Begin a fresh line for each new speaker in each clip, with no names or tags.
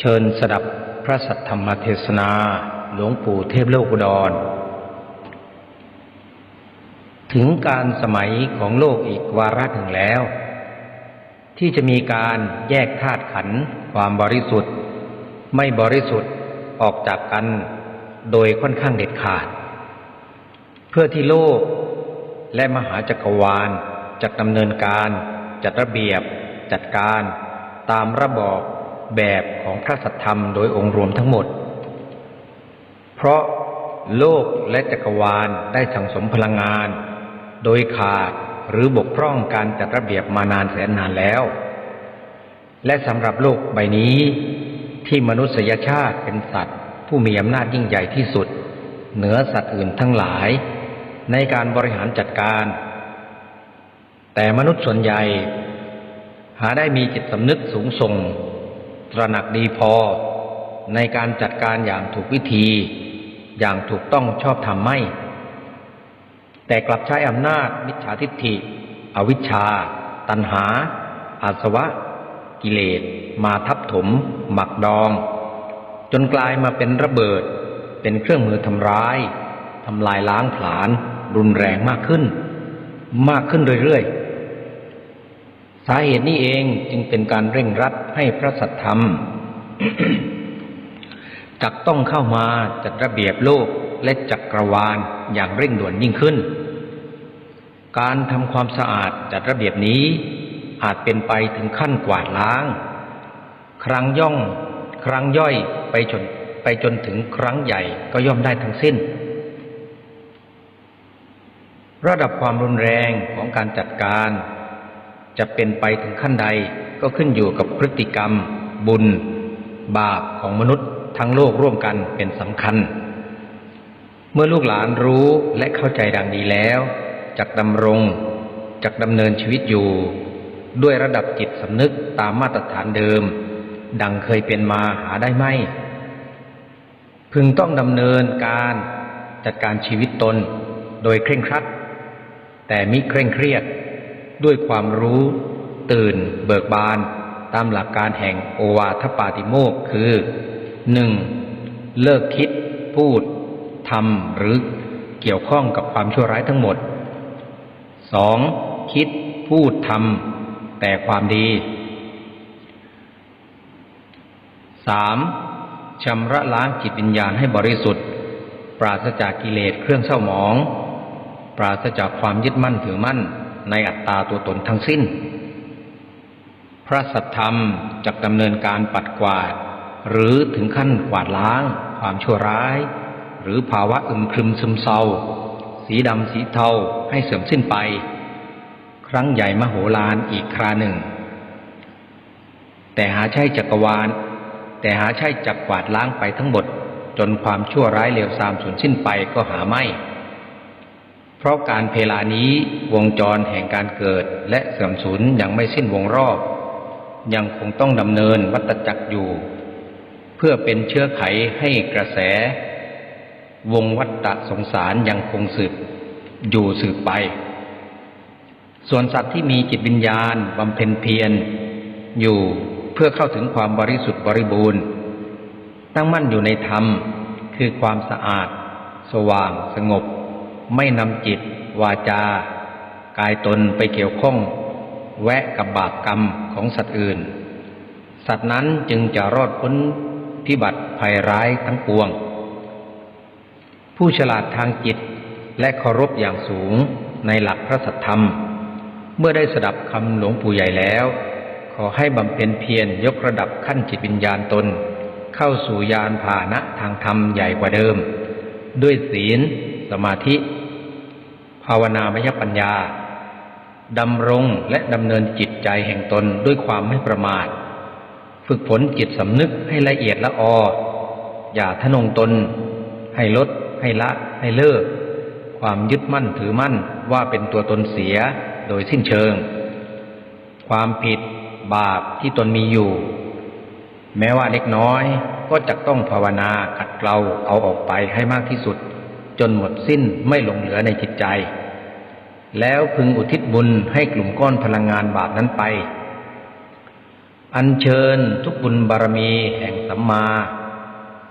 เชิญสดับพระสัทธรรมเทศนา หลวงปู่เทพโลกอุดร ถึงการสมัยของโลกอีกวาระหนึ่งแล้ว ที่จะมีการแยกธาตุขันความบริสุทธิ์ ไม่บริสุทธิ์ออกจากกันโดยค่อนข้างเด็ดขาด เพื่อที่โลกและมหาจักรวาลจะดำเนินการ จัดระเบียบจัดการตามระบอบ แบบของพระสัทธรรมโดยองค์รวมทั้งหมด เพราะโลกและจักรวาลได้สั่งสมพลังงาน โดยขาดหรือบกพร่องการจัดระเบียบมานานแสนนานแล้ว และสำหรับโลกใบนี้ที่มนุษยชาติเป็นสัตว์ ผู้มีอำนาจยิ่งใหญ่ที่สุด เหนือสัตว์อื่นทั้งหลาย ในการบริหารจัดการ แต่มนุษย์ส่วนใหญ่ หาได้มีจิตสำนึกสูงส่ง ตระหนักดีพอ ในการจัดการอย่างถูกวิธี อย่างถูกต้องชอบธรรมไม่ แต่กลับใช้อำนาจมิจฉาทิฏฐิ อวิชชา ตัณหา อาสวะ กิเลส มาทับถม หมักดอง จนกลายมาเป็นระเบิด เป็นเครื่องมือทำร้ายทำลายล้างผลาญรุนแรงมากขึ้น มากขึ้นเรื่อยๆ สาเหตุนี้เองจึงเป็นการเร่งรัดให้พระสัทธรรมจักต้องเข้ามาจัดระเบียบโลกและจักรวาลอย่างเร่งด่วนยิ่งขึ้น การทำความสะอาดจัดระเบียบนี้อาจเป็นไปถึงขั้นกวาดล้าง ครั้งย่อง ครั้งย่อยไปจนไปจนถึงครั้งใหญ่ก็ย่อมได้ทั้งสิ้น ระดับความรุนแรงของการจัดการ จะเป็นไปถึงขั้นใดก็ขึ้นอยู่กับพฤติกรรม บุญ บาปของมนุษย์ทั้งโลกร่วมกันเป็นสำคัญ เมื่อลูกหลานรู้และเข้าใจดังนี้แล้วจักดำรงจักดำเนินชีวิตอยู่ ด้วยระดับจิตสำนึกตามมาตรฐานเดิม ดังเคยเป็นมาหาได้ไหมพึงต้องดำเนินการจัดการชีวิตตน โดยเคร่งครัด แต่มิเคร่งเครียด ด้วยความรู้ ตื่น เบิกบาน ตามหลักการแห่งโอวาทปาติโมกคือหนึ่งเลิกคิด พูดทำหรือเกี่ยวข้องกับความชั่วร้ายทั้งหมดสองคิด พูดทำแต่ความดีสามชำระล้างจิตวิญญาณให้บริสุทธิ์ ปราศจากกิเลสเครื่องเศร้าหมอง ปราศจากความยึดมั่นถือมั่น ในอัตตาตัวตนทั้งสิ้น พระสัทธรรมจะดำเนินการปัดกวาด หรือถึงขั้นกวาดล้าง ความชั่วร้าย หรือภาวะอึมครึมซึมเศร้า สีดำสีเทาให้เสื่อมสิ้นไป ครั้งใหญ่มโหฬารอีกคราหนึ่ง แต่หาใช่จักรวาล แต่หาใช่จักกวาดล้างไปทั้งหมดจนความชั่วร้ายเลวทรามสูญสิ้นไปก็หาไม่ เพราะการเพลานี้วงจรแห่งการเกิดและเสื่อมสูญยังไม่สิ้นวงรอบ ยังคงต้องดำเนินวัตจักรอยู่ เพื่อเป็นเชื้อไขให้กระแส วงวัฏฏะสงสารยังคงสืบอยู่สืบไป ส่วนสัตว์ที่มีจิตวิญญาณบำเพ็ญเพียรอยู่เพื่อเข้าถึงความบริสุทธิ์บริบูรณ์ ตั้งมั่นอยู่ในธรรมคือความสะอาด สว่างสงบ ไม่นำจิต วาจา กายตนไปเกี่ยวข้อง แวะกับบาปกรรมของสัตว์อื่น สัตว์นั้นจึงจะรอดพ้นพิบัติภัยร้ายทั้งปวง ผู้ฉลาดทางจิตและเคารพอย่างสูงในหลักพระสัทธรรม เมื่อได้สดับคำหลวงปู่ใหญ่แล้ว ขอให้บำเพ็ญเพียรยกระดับขั้นจิตวิญญาณตน เข้าสู่ยานพานะทางธรรมใหญ่กว่าเดิม ด้วยศีล สมาธิ ภาวนามยปัญญาดำรงและดำเนินจิตใจแห่งตนด้วยความไม่ประมาท ฝึกฝนจิตสำนึกให้ละเอียดละออ อย่าทะนงตน ให้ลด ให้ละ ให้เลิก ความยึดมั่นถือมั่นว่าเป็นตัวตนเสียโดยสิ้นเชิง ความผิดบาปที่ตนมีอยู่ แม้ว่าเล็กน้อยก็จะต้องภาวนาขัดเกลาเอาออกไปให้มากที่สุด จนหมดสิ้นไม่หลงเหลือในจิตใจ แล้วพึงอุทิศบุญให้กลุ่มก้อนพลังงานบาปนั้นไป อัญเชิญทุกบุญบารมีแห่งสัมมา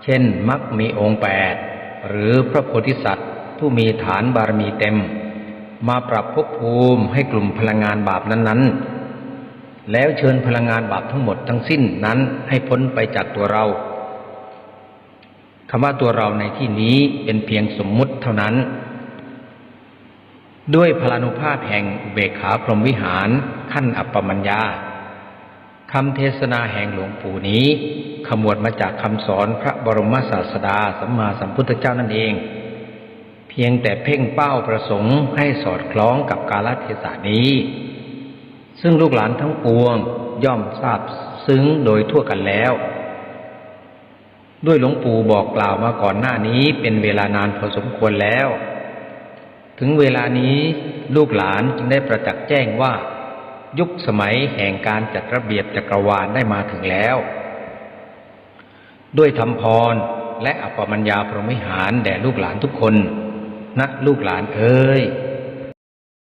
เช่นมักมีองค์แปดหรือพระโพธิสัตว์ ผู้มีฐานบารมีเต็ม มาปรับภพภูมิให้กลุ่มพลังงานบาปนั้นๆ แล้วเชิญพลังงานบาปทั้งหมดทั้งสิ้นนั้นให้พ้นไปจากตัวเรา คำว่าตัวเราในที่นี้เป็นเพียงสมมุติเท่านั้น ด้วยพลานุภาพแห่งอุเบกขาพรหมวิหารขั้นอัปปมัญญาคำเทศนาแห่งหลวงปู่นี้ ขมวดมาจากคำสอนพระบรมศาสดาสัมมาสัมพุทธเจ้านั่นเอง เพียงแต่เพ่งเป้าประสงค์ให้สอดคล้องกับกาลเทศะนี้ ซึ่งลูกหลานทั้งปวงย่อมทราบซึ้งโดยทั่วกันแล้ว ด้วยหลวงปู่บอกกล่าวมาก่อนหน้านี้เป็นเวลานานพอสมควรแล้ว ถึงเวลานี้ลูกหลานจึงได้ประจักษ์แจ้งว่า ยุคสมัยแห่งการจัดระเบียบจักรวาลได้มาถึงแล้ว ด้วยธรรมพรและอัปปมัญญาพรหมิหารแด่ลูกหลานทุกคนนะลูกหลานเอ้ย